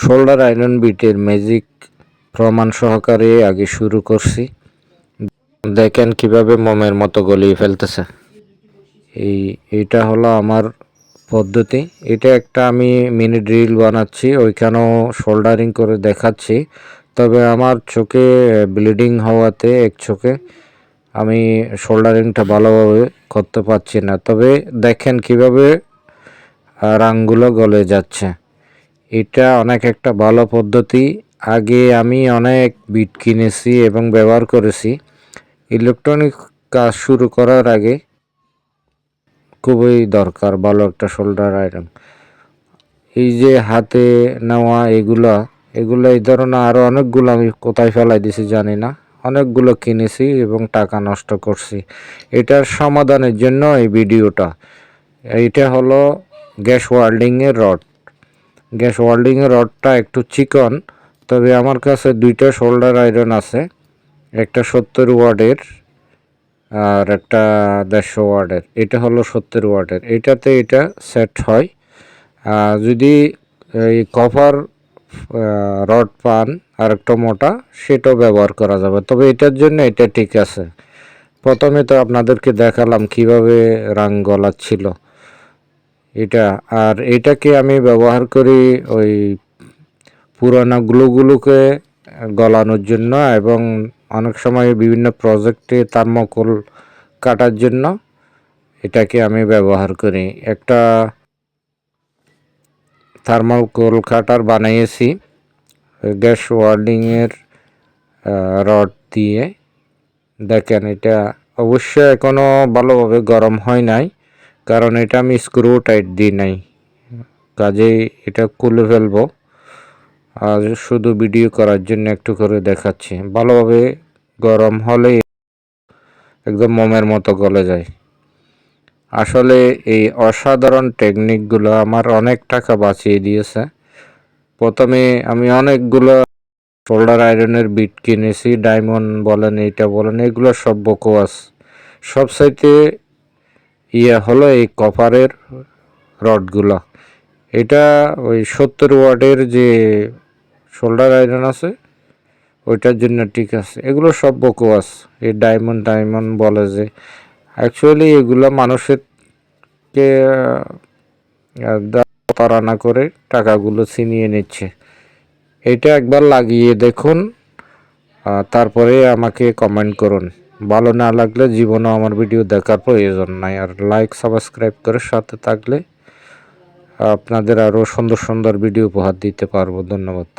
Shoulder iron বিটের magic প্রমাণ সহকারে আগে শুরু করছি। দেখেন কীভাবে মোমের মতো গলিয়ে ফেলতেছে। এই, এটা হলো আমার পদ্ধতি। এটা একটা আমি মিনি ড্রিল বানাচ্ছি, ওইখানেও শোল্ডারিং করে দেখাচ্ছি। তবে আমার চোখে ব্লিডিং হওয়াতে এক চোখে আমি শোল্ডারিংটা ভালোভাবে করতে পারছি না। তবে দেখেন কীভাবে রাংগুলো গলে যাচ্ছে। এটা অনেক একটা ভালো পদ্ধতি। আগে আমি অনেক বিট কিনেছি এবং ব্যবহার করেছি। ইলেকট্রনিক কাজ শুরু করার আগে খুবই দরকার ভালো একটা শোল্ডার আইটেম। এই যে হাতে নেওয়া এগুলা, এগুলো এই ধরনের আরও অনেকগুলো আমি কোথায় ফেলাই দিছি জানি না। অনেকগুলো কিনেছি এবং টাকা নষ্ট করছি। এটার সমাধানের জন্য এই ভিডিওটা। এইটা হলো গ্যাস ওয়ার্ল্ডিংয়ের রড। গ্যাস ওয়ার্ল্ডিংয়ের রডটা একটু চিকন, তবে আমার কাছে দুইটা শোল্ডার আয়রন আছে, একটা সত্তর ওয়ার্ডের আর একটা দেড়শো ওয়ার্ডের এটা হলো সত্তর ওয়ার্ডের এটাতে এটা সেট হয়। যদি এই কভার রড পান আর একটা মোটা, সেটাও ব্যবহার করা যাবে। তবে এটার জন্য এটা ঠিক আছে। প্রথমে তো আপনাদেরকে দেখালাম কীভাবে রাং গলাচ্ছিল। এটা, আর এটাকে আমি ব্যবহার করি ওই পুরানো গ্লুগুলোকে গলানোর জন্য এবং অনেক সময় বিভিন্ন প্রজেক্টে থার্মোকল কাটার জন্য এটাকে আমি ব্যবহার করি। একটা থার্মোকল কাটার বানিয়েছি গ্যাস ওয়ার্ডিংয়ের রড দিয়ে। দেখেন এটা অবশ্যই এখনও ভালোভাবে গরম হয় নাই। কারণ এটা আমি স্ক্রু টাইট দিই নাই। কাজেই এটা খুলে ফেলব। আর শুধু ভিডিও করার জন্য একটু করে দেখাচ্ছি। ভালোভাবে গরম হলে একদম মোমের মতো গলে যায়। আসলে এই অসাধারণ টেকনিকগুলো আমার অনেক টাকা বাঁচিয়ে দিয়েছে। প্রথমে আমি অনেকগুলো শোল্ডার আয়রনের বিট কিনেছি ডায়মন্ড বলেন, এইটা বলেন, এগুলো সব বকোয়াস। সব সাইতে ইয়ে হলো এই কপারের রডগুলো। এটা ওই সত্তর ওয়ার্ডের যে শোল্ডার আয়রন আছে, ওইটার জন্য ঠিক আছে। এগুলো সব বকোয়াস, এই ডায়মন্ড ডায়মন্ড বলে যে। অ্যাকচুয়ালি এগুলো মানুষেরকে তাড়ানা করে টাকাগুলো ছিনিয়ে নিচ্ছে। এটা একবার লাগিয়ে দেখুন তারপরে আমাকে কমেন্ট করুন। ভালো না লাগলে জীবনেও আমার ভিডিও দেখার প্রয়োজন নাই। আর লাইক সাবস্ক্রাইব করে সাথে থাকলে আপনাদের আরও সুন্দর সুন্দর ভিডিও উপহার দিতে পারব। ধন্যবাদ।